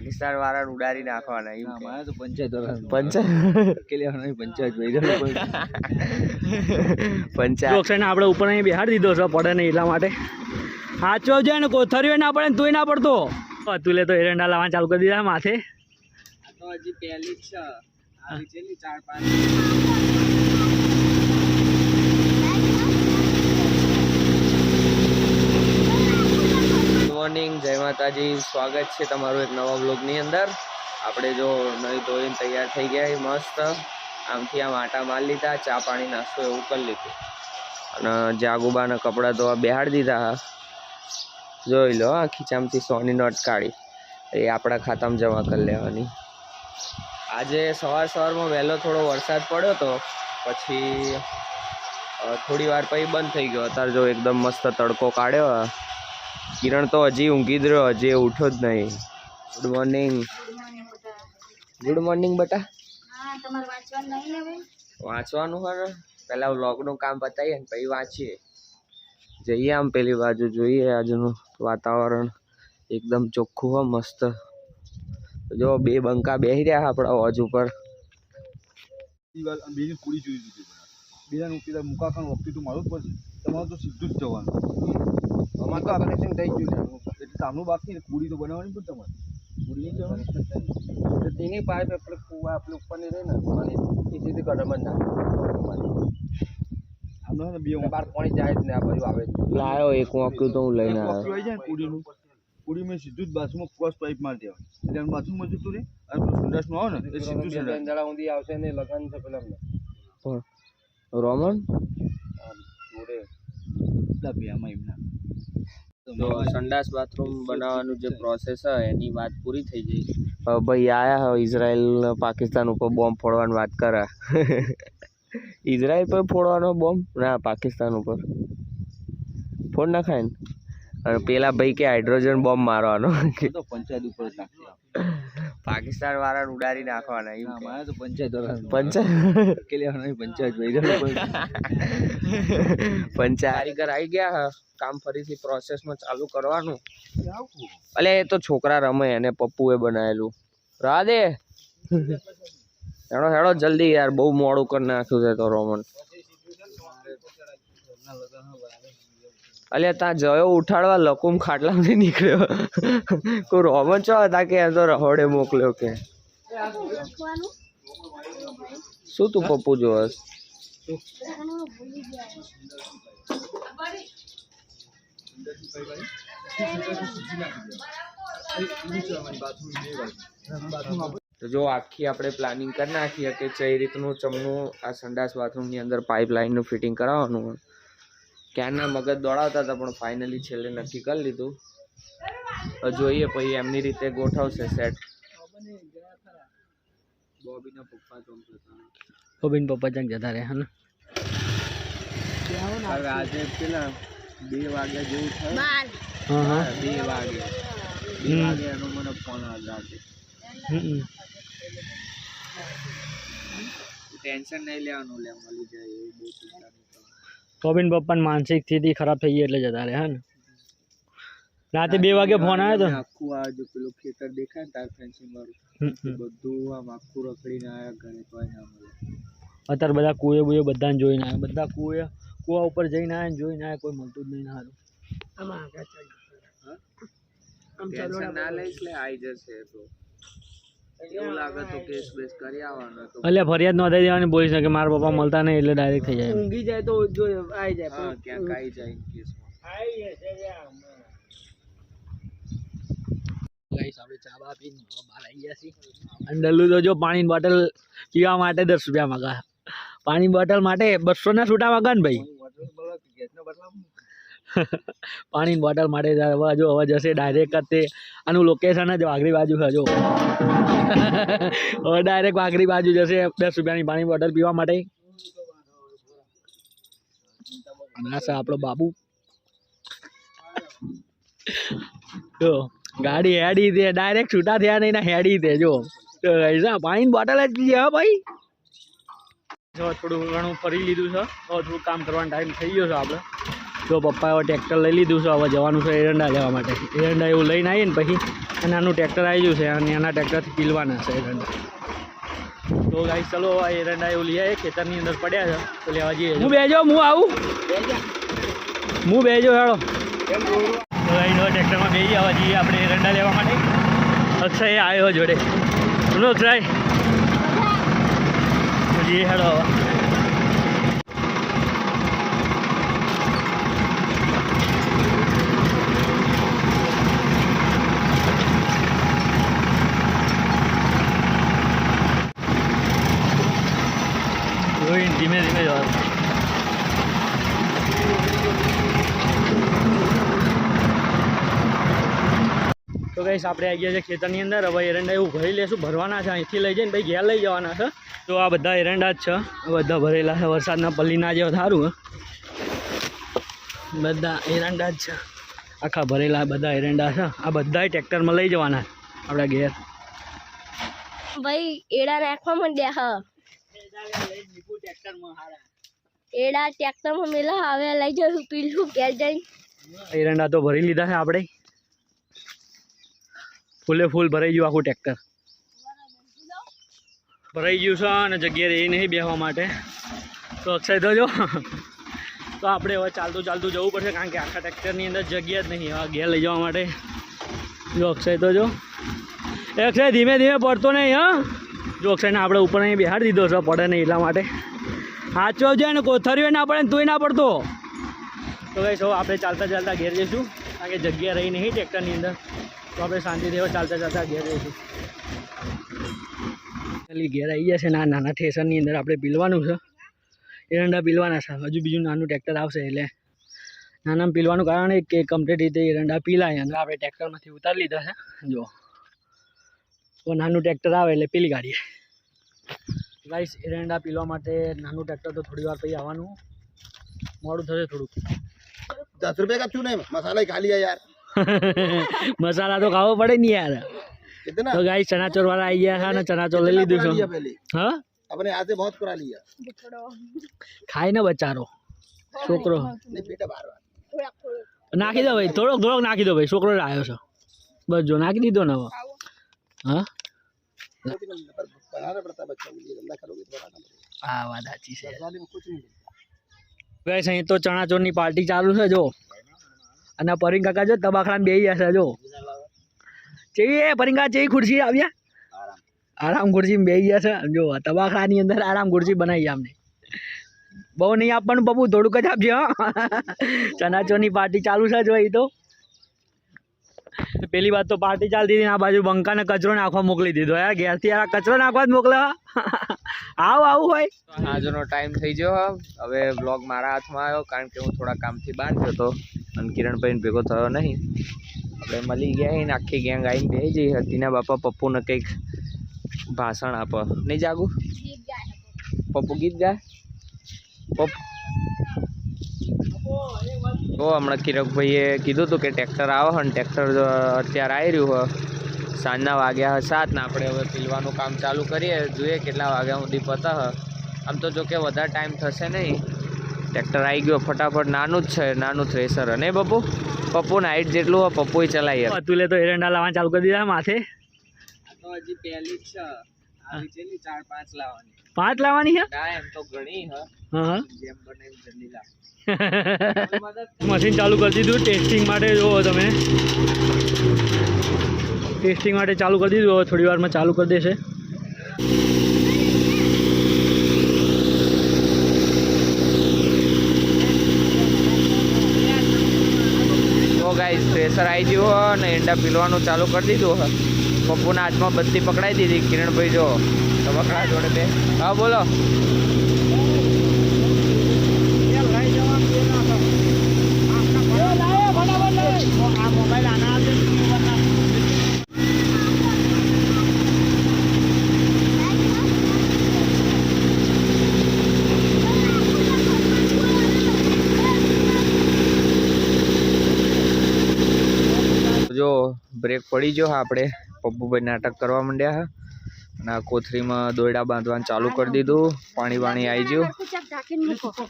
પાકિસ્તાન વાળા ઉડાડી નાખવાના એમ. મારે તો પંચાયત પંચાયત? કે લેવાનો પંચાયત ભાઈ પંચાયત. લોક્ષાને આપણે ઉપર અહીં બેહાડી દીધો છે પડે નહીં એટલા માટે. સાચો છે ને કોથરીઓ ના પડે ને તોય ના પડતો. અતુલે તો એરંડા લાવવા ચાલુ કરી દીધા માથે. હજી પહેલી જ છે. ચાર પાંચ ગુડ મોર્નિંગ જય માતાજી, સ્વાગત છે તમારું એક નવા બ્લોગની અંદર. આપણે જો નહીં ધોઈને તૈયાર થઈ ગયા મસ્ત. આમથી આમ આટા મારી લીધા, ચા પાણી, નાસ્તો એવું કરી લીધું. અને જાગુબાના કપડાં તો બેહાડી દીધા જોઈ લો આ ખીચામાંથી સોની નોટ કાઢી. એ આપણા ખાતામાં જમા કરી લેવાની. આજે સવાર સવારમાં વહેલો થોડો વરસાદ પડ્યો હતો પછી થોડી વાર પછી બંધ થઈ ગયો. અત્યારે જો એકદમ મસ્ત તડકો કાઢ્યો કિરણ તો હજી ઊંઘી જ રહ્યો હજી ઉઠ્યો જ નહીં. ગુડ મોર્નિંગ ગુડ મોર્નિંગ બટા. વાંચવાનું નહીં હોય ને પહેલાં વ્લોગનું કામ પતાવીએ ને પછી વાંચીએ. જઈએ આમ પેલી બાજુ જોઈએ આજનું વાતાવરણ. એકદમ ચોખ્ખું હોય મસ્ત. જો બે બંકા બેસી રહ્યા આપણા હોજ ઉપર. બેની પૂરી જોઈ દીધી બીજાનું પેલા મુકા ખાન વખતે તો મારું જ પડશે તમારે તો સીધું જ જવાનું. અમારે તો કનેક્શન થઈ ગયું એટલે કામનું બાકી ને પૂરી તો બનાવવાની પણ તમારે. પૂરી જવાની? તેની પાઇપ આપણે કુવા આપણે ઉપરની રહે ને પાણી એ રીતે ગટરમાં આમનો છે ને બે બાર પાણી જાય જ ને આ બાજુ આવે લાયો એક વાંક્યું તો હું લઈને આવ્યો. આવી જાય પૂરીનું. પૂરી મેં સીધું જ બાથરૂમમાં ફર્સ્ટ પાઇપ મારી દેવાનું. એટલે બાથરૂમમાં જતું રહે. અને પેલું આવે ને એ સીધું સંડાસ. ઊંધી આવશે ને લગન છે પેલા રોમન? જોડે. એટલા એમના. તો સંડાસ બાથરૂમ બનાવવાનું જે પ્રોસેસ છે એની વાત પૂરી થઈ ગઈ. ભાઈ આયા હવે ઇઝરાયલ પાકિસ્તાન ઉપર બોમ્બ ફોડવાની વાત કરે. ઇઝરાયલ પર ફોડવાનો બોમ્બ? ના પાકિસ્તાન ઉપર. ફોડ ના ખાય ને. અને પેલા ભાઈ કે હાઇડ્રોજન બોમ્બ મારવાનો. પંચાયત ઉપર પાકિસ્તાન વાળાને ઉડાડી નાખવાના એમ. મારે તો પંચાયત પંચાયત? પંચાયત ભાઈ પંચાયત. કારીગર આવી ગયા કામ ફરીથી પ્રોસેસમાં ચાલુ કરવાનું. અલે એ તો છોકરા રમે એને પપ્પુએ બનાવેલું. રાધે. હેડો હેડો જલ્દી યાર બહુ મોડું કરી નાખ્યું છે તો રોમન. અલ્યા ત્યાં જયો ઉઠાડવા, લકુમ ખાટલામાંથી નીકળ્યો. કોઈ રોમન ચો હતા કે એમ તો રહોડે મોકલ્યો કે? શું તું પપ્પુ તો જો, આખી આપણે પ્લાનિંગ કરી નાખીએ કે કઈ રીતનું ચમનું, આ સંડાસ બાથરૂમની અંદર પાઇપલાઇનનું ફિટિંગ કરાવવાનું ક્યારના મગજ દોડાવતા હતા પણ ફાઇનલી છેલ્લે નક્કી કરી લીધું. જોઈએ પછી એમની રીતે ગોઠવશે સેટ બોબીના પપ્પા તો ગોવિંદ જતા રહ્યા ને હવે આજે પેલા બે વાગ્યા જેવું થયું? બાર. હા હા બે વાગે. બે વાગે એનો મને ફોન આવ્યો ટેન્શન નહીં લેવાનું લે મળી જાય એવું બહુ ચિંતા નહીં. કરવાની. ગોવિંદ પપ્પાની માનસિક સ્થિતિ ખરાબ થઈ ગઈ એટલે જતા રહ્યા ને રાતે બે વાગે ફોન આવ્યો તો આખું આ જો પેલું ખેતર દેખાય ને તાર ફેન્સિંગ વાળું હમ, હમ. બધું આમ આખું રખડીને આયા ઘરે તોય ના મળે અત્યારે બધા કુએ બુએ બધાને જોઈને આવ્યા બધા કુએ કુવા ઉપર જઈને આવ્યા ને જોઈને આવ્યા કોઈ મળતું જ નહીં ના હારું ટેન્શન ના લઈશ લે આઈ જશે એ તો એવું લાગે તો કેસ બેસ કરી આવવાનો એટલે ફરિયાદ નોંધાઈ દેવાની પોલીસને કે મારા પપ્પા મળતા નહીં એટલે ડાયરેક્ટ થઈ જાય ઊંઘી જાય તો જો આવી જાય હા ક્યાંક આવી જાય કેસમાં. ડલ્લુ તો જો પાણીની બોટલ પીવા માટે દસ રૂપિયા મગા. પાણી બોટલ માટે બસો ના છૂટા મગા ને ભાઈ. પાણીની બોટલ માટે જ હવે જો જશે ડાયરેક્ટ તે. આનું લોકેશન જ વાઘરી બાજુ છે જો. હવે ડાયરેક્ટ વાઘરી બાજુ જશે. દસ રૂપિયાની પાણી બોટલ પીવા માટે. આપણો બાબુ. જો, ગાડી હેડી દે ડાયરેક્ટ છૂટા થયા નહીં હેડી દે જો. પાણીની બોટલ જ પીએ હા ભાઈ. જો, થોડું ઘણું ફરી લીધું છે. થોડું કામ કરવાનો ટાઈમ થઈ ગયો છે આપણે. તો પપ્પાએ હવે ટ્રેક્ટર લઈ લીધું છે હવે જવાનું છે એરંડા લેવા માટે. એરંડા એવું લઈને આવીએ ને પછી એનાનું નાનું ટ્રેક્ટર આવી ગયું છે અને એના ટ્રેક્ટરથી પીલવાના છે એરંડા. તો ગાઈ ચલો આ એરંડા એવું લઈ આવીએ ખેતરની અંદર પડ્યા છે તો લેવા જઈએ. હું બેજો હું આવું. હું બેજો હેડો તો ગાઈ હવે ટ્રેક્ટરમાં બેસી આવવા જઈએ આપણે એરંડા લેવા માટે. અક્ષય આવ્યો જોડે. શું અક્ષય? તો જઈએ હેડો હવે. ધીમે ધીમે જવા તો કઈશ આપણે આવી ગયા છે ખેતરની અંદર. હવે એરંડા એવું ભરી લેશું. ભરવાના છે. અહીંથી લઈ જઈને ભાઈ ઘેર લઈ જવાના છે. તો આ બધા એરંડા જ છે. બધા ભરેલા છે. વરસાદના પલ્લીના જેવા સારું બધા એરંડા જ છે. આખા ભરેલા બધા એરંડા છે. આ બધા ટ્રેક્ટરમાં લઈ જવાના આપણા ઘેર. ભાઈ, એડા નાખવા માંડ્યા હ. એડા ટ્રેક્ટરમાં મેલા, હવે લઈ જશું પીલું ઘેર જઈને. એરંડા તો ભરી લીધા છે આપણે. ફૂલે ફૂલ ભરાઈ ગયું આખું ટ્રેક્ટર ભરાઈ ગયું છે અને જગ્યાએ રહી નહીં બેસવા માટે. તો અક્ષય તો જો તો આપણે હવે ચાલતું ચાલતું જવું પડશે કારણ કે આખા ટ્રેક્ટરની અંદર જગ્યા જ નહીં. હવે ઘેર લઈ જવા માટે. જો અક્ષય તો જો એ અક્ષય, ધીમે ધીમે પડતો નહીં, હા? જો અક્ષયને આપણે ઉપર અહીં બિહાર દીધો છે, પડે નહીં એટલા માટે. સાચવો જાય ને, કોથરીઓ ના પડે ને તોય ના પડતો. તો કઈ સૌ આપણે ચાલતા ચાલતા ઘેર જઈશું, કારણ કે જગ્યા રહી નહીં ટ્રેક્ટરની અંદર. તો આપણે શાંતિથી ચાલતા ચાલતા ઘેર જઈશું. ચાલી ઘેર આવી જશે ને નાના ઠેસરની અંદર આપણે પીલવાનું છે. એરંડા પીલવાના છે. હજુ બીજું નાનું ટ્રેક્ટર આવશે એટલે. નાના પીલવાનું કારણ એ કે કમ્પ્લીટ રીતે એરંડા પીલાય અને આપણે ટ્રેક્ટરમાંથી ઉતારી લીધા છે. જો. નાનું ટ્રેક્ટર આવે એટલે પેલી ગાડીએ. ગાઈસ એરંડા પીલવા માટે નાનું ટ્રેક્ટર તો થોડી વાર પછી આવવાનું. મોડું થશે થોડુંક. દસ રૂપિયા કાચું નહીં. મસાલા ખાલી યાર. મસાલા તો ખાવો પડે ને યાર. તો ગાઈ ચનાચોર વાળા આવી ગયા હા ને ચનાચોર લઈ લીધું છું. હા? આપણે આજે બહોત કરા લીયા ખાય ને બચારો. છોકરો. નાખી દો ભાઈ થોડોક થોડોક નાખી દો ભાઈ. છોકરો આવ્યો છે. બસ જો નાખી દીધો ને હવે. હા बनाना पड़ता है बच्चों के लिए गंदा करोगे तो बनाना पड़ेगा આ વાત સાચી છે मसाले में कुछ नहीं मिलता ગાઈસ અહીં તો ચણાચોરની પાર્ટી ચાલુ છે જો અને પરિંગ કાકા જો તબાખડા બેહી જશે જો ચેવી એ પરિંગા ચેવી ખુરશી આવ્યા આરામ ખુરશી બેહી ગયા છે જો તબાખડાની અંદર આરામ ખુરશી બનાવી અમને બહુ નહીં આપવાનું બબુ થોડુંક જ આપજો હં. ચણાચોરની પાર્ટી ચાલુ છે જો અહીં તો પેલી વાત તો પાર્ટી ચાલતી હતી આ બાજુ બંકાને કચરો નાખવા મોકલી દીધો. યાર ઘેરથી યાર કચરો નાખવા જ મોકલે આવું આવું હોય આજનો ટાઈમ થઈ ગયો હવે બ્લોગ મારા હાથમાં આવ્યો, કારણ કે હું થોડા કામથી બહાર ગયો હતો અને કિરણભાઈને ભેગો થયો નહીં. આપણે મળી ગયા ને આખી ગેંગ આવીને બે જઈ હતી. ના બાપા પપ્પુને કંઈક ભાષણ આપો. નહીં જાગું? પપ્પુ ગીત ગાય? પપ્પુ તો હમણાં કિરકભાઈએ કીધું હતું કે ટ્રેક્ટર આવે છે ને ટ્રેક્ટર અત્યારે આવી રહ્યું હોય સાંજના વાગ્યા સાત ને આપણે હવે પીલવાનું કામ ચાલુ કરીએ જોઈએ કેટલા વાગ્યા સુધી પતા હ. આમ તો જો કે વધારે ટાઈમ થશે નહીં. ટ્રેક્ટર આવી ગયો ફટાફટ નાનું જ છે નાનું થ્રેસર અને બપુ? પપ્પુ નાઇટ હાઈટ જેટલું હોય પપ્પુએ ચલાવીએ અતુલે તો એરંડા લાવવાનું ચાલુ કરી દીધા માથે. હજી પહેલી જ છે. ચાર પાંચ લાવવાની. પાંચ લાવવાની છે ના એમ તો ઘણી હ. હા હા. જેમ બને એમ જલ્દી લાવ. મશીન ચાલુ કરી દીધું ટેસ્ટિંગ માટે જો તમે. ટેસ્ટિંગ માટે ચાલુ કરી દીધું હવે થોડી વારમાં ચાલુ કરી દેશે. ગાઈસ પ્રેશર આવી ગયું હો અને એંડા પીલવાનું ચાલુ કરી દીધું પપ્પુના હાથમાં બત્તી પકડાઈ દીધી કિરણભાઈ જો તબકડા જોડે બે હા બોલો જો બ્રેક પડી ગયો આપણે પપ્પુભાઈ નાટક કરવા માંડ્યા હા. અને આ કોથરીમાં દોયડા બાંધવાનું ચાલુ કરી દીધું. પાણી વાણી આવી ગયું.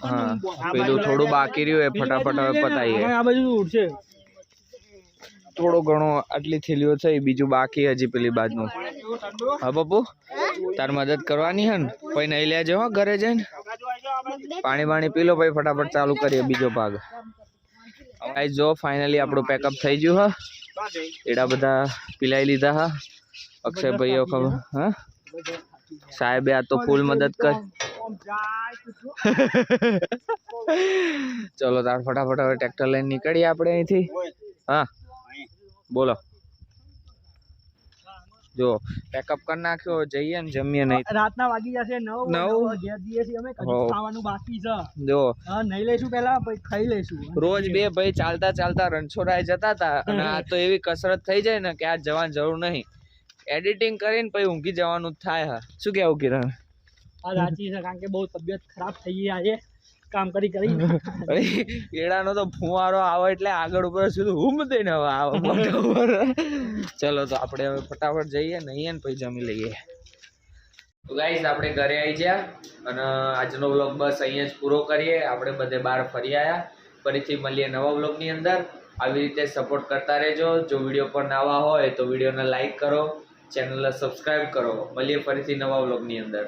હા પેલું થોડું બાકી રહ્યું એ ફટાફટ હવે પતાવીએ આ બાજુ ઉડશે. થોડો ઘણો આટલી થેલીઓ થઈ બીજું બાકી હજી પેલી બાજુનું. હા બાપુ? તાર મદદ કરવાની હે ને? પછી નહીં લેજો હો ઘરે જઈને. પાણી બાણી પી લો પછી ફટાફટ ચાલુ કરીએ બીજો ભાગ. આઈ જો ફાઇનલી આપણું પેકઅપ થઈ ગયું હા. એડા બધા પીલાઈ લીધા હા. અક્ષય ભાઈઓ ખબર હા? સાહેબે આ તો ફૂલ મદદ કર. ચલો તાર ફટાફટ હવે ટ્રેક્ટર લઈને નીકળીએ આપણે અહીંથી. હા બોલો. જો પેકઅપ કરી નાખ્યો જઈએ ને જમીએ નહીં. રાતના વાગી જશે નવ નવ. ઘેર જઈએ છીએ અમે ખાવાનું બાકી છે. જો. નહીં લઈશું પહેલા પછી ખાઈ લઈશું. રોજ બે ભાઈ ચાલતા ચાલતા રણછોડાય જતા હતા અને આ તો એવી કસરત થઈ જાય ને કે આ જવાની જરૂર નહીં. એડિટિંગ કરીને પછી ઊંઘી જવાનું થાય હા. શું કેવું કિરણ? આ સાચી છે કારણ કે બહુ તબિયત ખરાબ થઈ ગઈ આજે. કામ કરી કરી. કેળાનો તો ફુવારો આવે એટલે આગળ ઉપર સીધું હુમ દઈને હવે આવે ઉપર. ચલો તો આપણે હવે ફટાફટ જઈએ નહીં ને પછી જમી લઈએ. તો ગાઈઝ આપણે ઘરે આવી ગયા અને આજનો વ્લોગ બસ અહીંયા જ પૂરો કરીએ. આપણે બધે બહાર ફરી આવ્યા ફરીથી મળીએ નવા વ્લોગની અંદર. આવી રીતે સપોર્ટ કરતા રહેજો. જો વીડિયો પર નવા હોય તો વિડીયોને લાઈક કરો. ચેનલને સબસ્ક્રાઈબ કરો. મળીએ ફરીથી નવા વ્લોગની અંદર.